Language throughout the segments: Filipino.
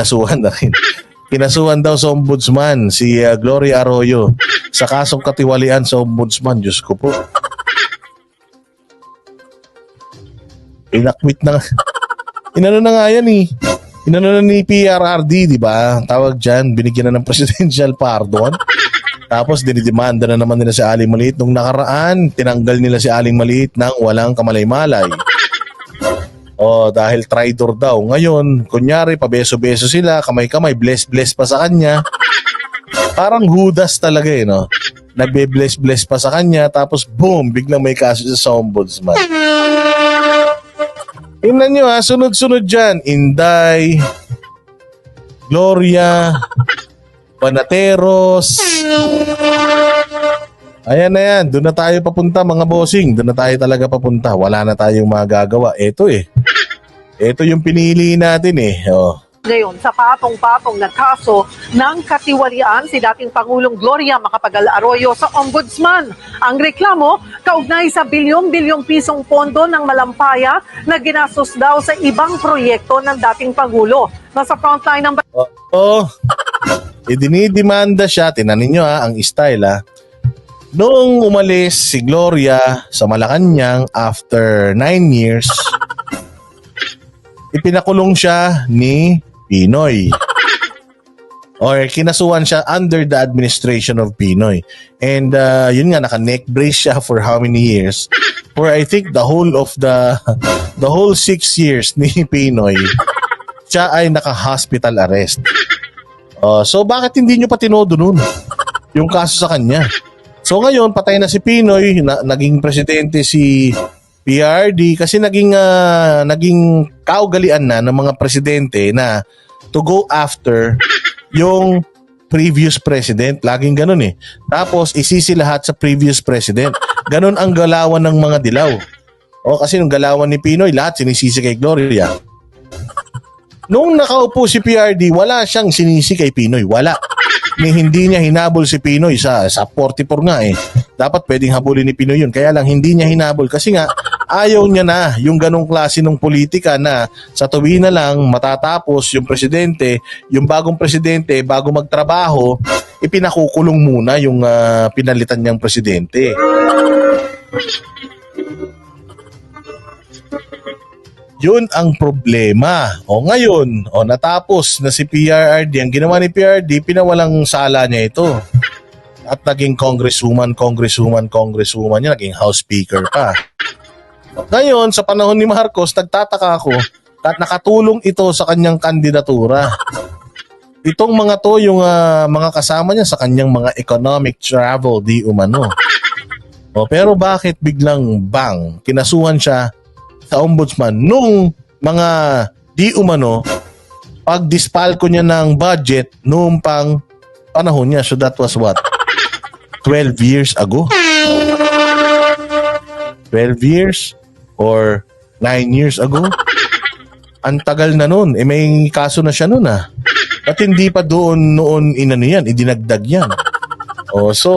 Kinasuhan na rin. Kinasuhan daw sa ombudsman si uh, Gloria Arroyo sa kasong katiwalian sa ombudsman. Diyos ko po. Inakwit na. Inano na nga yan eh. Inano na ni PRRD, di ba? Tawag dyan, binigyan na ng presidential pardon. Tapos dinidemanda na naman nila si Aling Maliit. Nung nakaraan, tinanggal nila si Aling Maliit ng walang kamalay-malay. Oh, dahil traitor daw. Ngayon, kunyari, pabeso-beso sila, kamay-kamay, bless-bless pa sa kanya. Parang hudas talaga eh, no? Nagbe-bless-bless pa sa kanya, tapos boom, biglang may kaso sa ombudsman. Tingnan nyo ha, sunod-sunod dyan. Inday, Gloria, Panateros. Ayan na yan, doon na tayo papunta mga bossing. Doon na tayo talaga papunta. Wala na tayong magagawa. Ito eh. Ito yung pinili natin eh. Oh. Ngayon, sa patong-patong na kaso ng katiwalian si dating Pangulong Gloria Macapagal Arroyo sa Ombudsman. Ang reklamo, kaugnay sa bilyong-bilyong pisong pondo ng malampaya na ginastos daw sa ibang proyekto ng dating Pangulo. Nasa frontline ng Oh, oh. Idinidemanda siya, tinanin nyo ha, ang style ha. Noong umalis si Gloria sa Malacanang after 9 years, ipinakulong siya ni Pinoy. Or kinasuhan siya under the administration of Pinoy. And uh, yun nga, naka-neck brace siya for how many years? For I think the whole of the the whole six years ni Pinoy, siya ay naka-hospital arrest. Uh, so bakit hindi nyo pa tinodo nun yung kaso sa kanya? So ngayon, patay na si Pinoy, na, naging presidente si PRD kasi naging ah, naging kaugalian na ng mga presidente na to go after yung previous president. Laging ganun eh. Tapos isisi lahat sa previous president. Ganun ang galawan ng mga dilaw. O kasi nung galawan ni Pinoy, lahat sinisisi kay Gloria. Nung nakaupo si PRD, wala siyang sinisi kay Pinoy. Wala. Ni hindi niya hinabol si Pinoy sa sa 44 nga eh. Dapat pwedeng habulin ni Pinoy yun. Kaya lang hindi niya hinabol kasi nga ayaw niya na yung ganong klase ng politika na sa tuwi na lang matatapos yung presidente, yung bagong presidente bago magtrabaho, ipinakukulong muna yung ah, pinalitan niyang presidente. Yun ang problema. O ngayon, o natapos na si PRRD, ang ginawa ni PRRD, pinawalang sala niya ito. At naging congresswoman, congresswoman, congresswoman niya, naging house speaker pa. Ngayon, sa panahon ni Marcos, nagtataka ako at nakatulong ito sa kanyang kandidatura. Itong mga to, yung ah, mga kasama niya sa kanyang mga economic travel, di umano. O, pero bakit biglang bang, kinasuhan siya sa ombudsman nung mga di umano pag dispalko niya ng budget noong pang panahon niya. So that was what? 12 years ago? 12 years or 9 years ago? Ang tagal na noon. Eh may kaso na siya noon ah. At hindi pa doon noon inano yan, idinagdag yan. Oh, so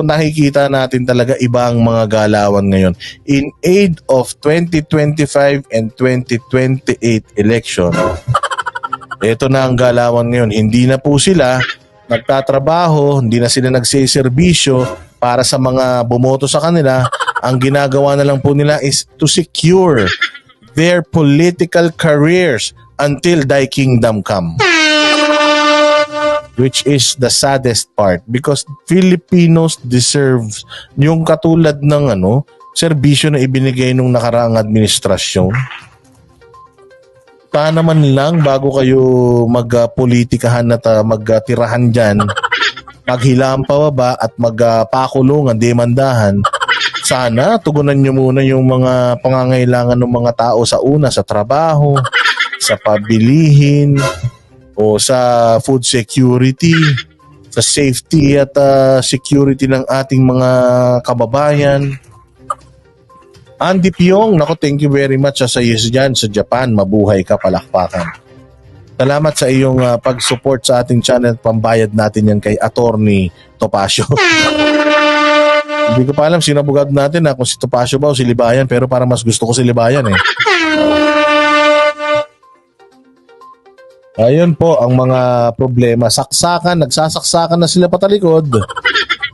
nakikita natin talaga ibang mga galawan ngayon. In aid of 2025 and 2028 election, ito na ang galawan ngayon. Hindi na po sila nagtatrabaho, hindi na sila nagsiservisyo para sa mga bumoto sa kanila. Ang ginagawa na lang po nila is to secure their political careers until thy kingdom come which is the saddest part because Filipinos deserves yung katulad ng ano serbisyo na ibinigay nung nakaraang administrasyon. Pa naman lang bago kayo magpolitikahan at uh, magtirahan dyan, maghilaan pababa at magpakulungan, demandahan, sana tugunan nyo muna yung mga pangangailangan ng mga tao sa una, sa trabaho, sa pabilihin, o sa food security, sa safety at uh, security ng ating mga kababayan. Andy Pyong, nako thank you very much sa iyo dyan sa Japan. Mabuhay ka palakpakan. Salamat sa iyong uh, pag-support sa ating channel. Pambayad natin yan kay Attorney Topacio. Hindi ko pa alam sino abogado natin na kung si Topacio ba o si Libayan pero para mas gusto ko si Libayan eh. Ayun po ang mga problema. Saksakan, nagsasaksakan na sila patalikod.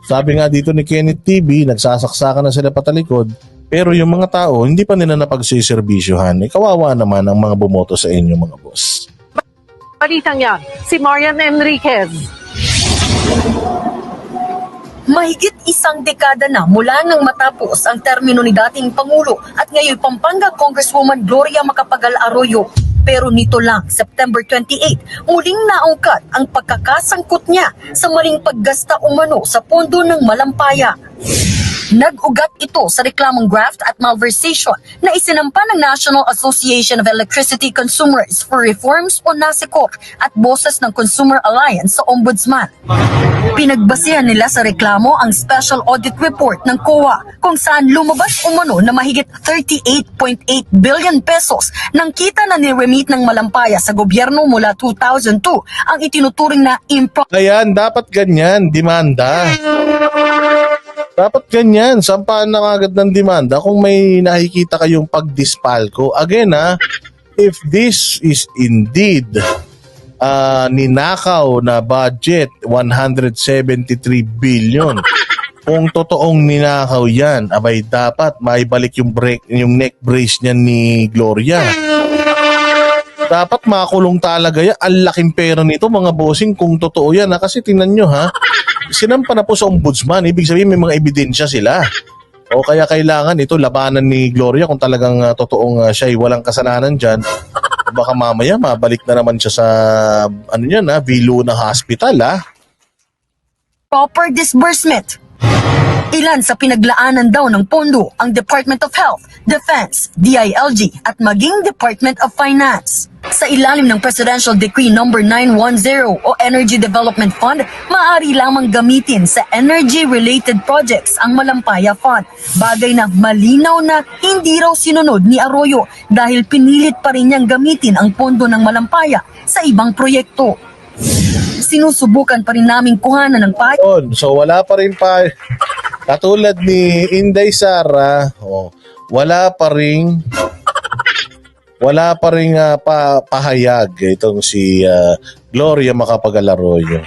Sabi nga dito ni Kenneth TV, nagsasaksakan na sila patalikod. Pero yung mga tao, hindi pa nila napagsiservisyohan. Eh, kawawa naman ang mga bumoto sa inyo mga boss. Balitang yan, si Marian Enriquez. Mahigit isang dekada na mula nang matapos ang termino ni dating Pangulo at ngayon Pampanga Congresswoman Gloria Macapagal Arroyo. Pero nito lang, September 28, muling naungkat ang pagkakasangkot niya sa maling paggasta umano sa pondo ng Malampaya. Nag-ugat ito sa reklamong graft at malversation na isinampa ng National Association of Electricity Consumers for Reforms o NASECOR at boses ng Consumer Alliance sa Ombudsman. Pinagbasihan nila sa reklamo ang Special Audit Report ng COA kung saan lumabas umano na mahigit 38.8 billion pesos ng kita na niremit ng malampaya sa gobyerno mula 2002 ang itinuturing na improper Ayan, dapat ganyan, demanda. Dapat ganyan, sampahan na agad ng demanda kung may nakikita kayong pagdispalko. Again ha, if this is indeed uh, ninakaw na budget, 173 billion, kung totoong ninakaw yan, abay dapat maibalik yung break, yung neck brace niya ni Gloria. Dapat makulong talaga yan. Ang laking pera nito mga bossing kung totoo yan ha. Kasi tingnan nyo ha, sinampa na po sa ombudsman. Ibig sabihin may mga ebidensya sila. O kaya kailangan ito labanan ni Gloria kung talagang ah, totoong ah, siya ay walang kasalanan dyan. Baka mamaya mabalik na naman siya sa ano yan ha, Viluna Hospital ha. disbursement. Ilan sa pinaglaanan daw ng pondo ang Department of Health, Defense, DILG at maging Department of Finance. Sa ilalim ng Presidential Decree No. 910 o Energy Development Fund, maaari lamang gamitin sa energy-related projects ang Malampaya Fund. Bagay na malinaw na hindi raw sinunod ni Arroyo dahil pinilit pa rin niyang gamitin ang pondo ng Malampaya sa ibang proyekto. Sinusubukan pa rin naming kuhanan ng payo so wala pa rin pa katulad ni Inday Sara, oh, wala pa rin wala pa rin ah, pa, pahayag itong si ah, Gloria Macapagal Arroyo.